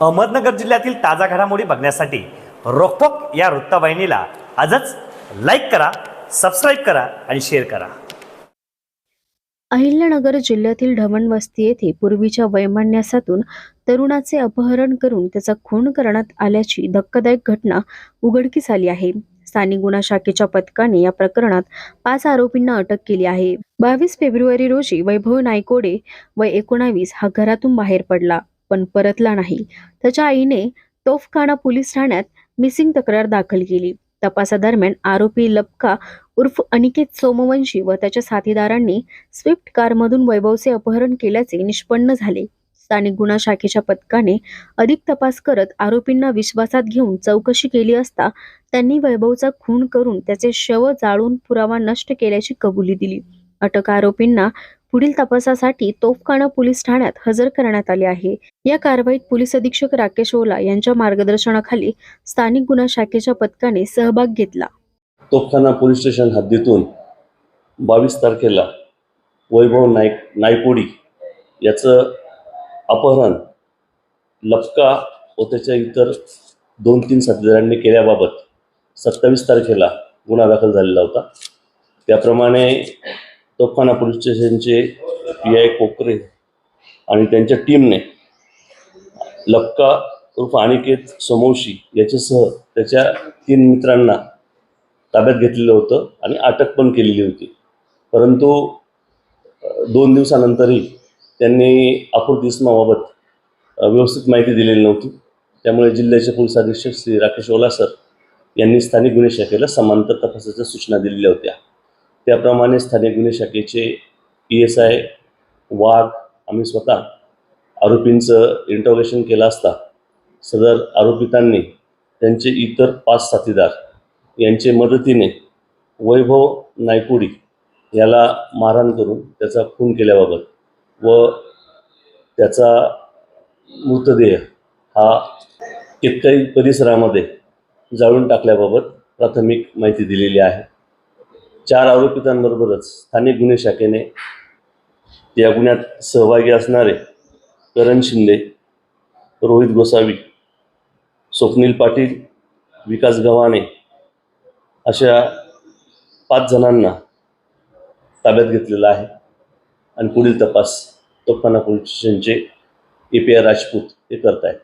अहमदनगर जिल्ह्यातील ताजा घडामोडी बघण्यासाठी रोखोक या वृत्तवाहिनीला आजच लाईक करा सबस्क्राईब करा आणि शेअर करा. अहिल्यानगर जिल्ह्यातील ढवणवस्ती येथे पूर्वीच्या वैमान्यासातून तरुणाचे अपहरण करून त्याचा खून करण्यात आल्याची धक्कादायक घटना उघडकीस आली आहे. स्थानिक गुन्हा शाखेच्या पथकाने या प्रकरणात पाच आरोपींना अटक केली आहे. बावीस फेब्रुवारी रोजी वैभव नायकोडे वय एकोणावीस हा घरातून बाहेर पडला. पण परतला नाही. त्याच्या आईने तोफखाना पोलीस ठाण्यात मिसिंग तक्रार दाखल केली. तपासादरम्यान आरोपी लपका उर्फ अनिकेत सोमवंशी व त्याच्या साथीदारांनी स्विफ्ट कारमधून वैभवचे अपहरण केल्याचे निष्पन्न झाले. स्थानिक गुन्हा शाखेच्या पथकाने अधिक तपास करत आरोपींना विश्वासात घेऊन चौकशी केली असता त्यांनी वैभवचा खून करून त्याचे शव जाळून पुरावा नष्ट केल्याची कबुली दिली. अटक आरोपींना पुढील तपासासाठी तोफखाना पोलीस ठाण्यात हजर करण्यात आले आहे. या कारवाईत पोलीस अधीक्षक राकेश ओला यांच्या मार्गदर्शनाखाली स्थानिक गुन्हा शाखेच्या पथकाने सहभाग घेतला. तोफखाना पोलीस स्टेशन हद्दीतून बावीस तारखेला वैभव नाईक नायकोडी याचं अपहरण लपका व त्याच्या इतर दोन तीन साथीदारांनी केल्याबाबत सत्तावीस तारखेला गुन्हा दाखल झालेला होता. त्याप्रमाणे तोफखाना पोलीस स्टेशनचे पी आय कोकरे आणि त्यांच्या टीमने लपका उर्फ अनिकेत समोशी याच्यासह त्याच्या तीन मित्रांना ताब्यात घेतलेलं होतं आणि अटक पण केलेली होती. परंतु दोन दिवसानंतरही त्यांनी अपूर्त इस्माबाबत व्यवस्थित माहिती दिलेली नव्हती. त्यामुळे जिल्ह्याचे पोलीस अधीक्षक श्री राकेश ओला सर यांनी स्थानिक गुन्हे शाखेला समांतर तपासाच्या सूचना दिलेल्या होत्या. त्याप्रमाणे स्थानिक गुन्हे शाखेचे पी एस आय वाघ आम्ही स्वतः आरोपींचं इंटरोगेशन केलं असता सदर आरोपितांनी त्यांचे इतर पाच साथीदार यांचे मदतीने वैभव नायकुडी याला मारहाण करून त्याचा खून केल्याबाबत व त्याचा मृतदेह हा केतकाई परिसरामध्ये जाळून टाकल्याबाबत प्राथमिक माहिती दिलेली आहे. चार आरोपितांबरोबरच स्थानिक गुन्हे शाखेने या गुन्ह्यात सहभागी असणारे करण शिंदे रोहित गोसावी स्वप्नील पाटील विकास गव्हाणे अशा पाच जणांना ताब्यात घेतलेला आहे. आणि पुढील तपास तोफखाना पोलीस स्टेशनचे ए पी आय राजपूत हे करत आहेत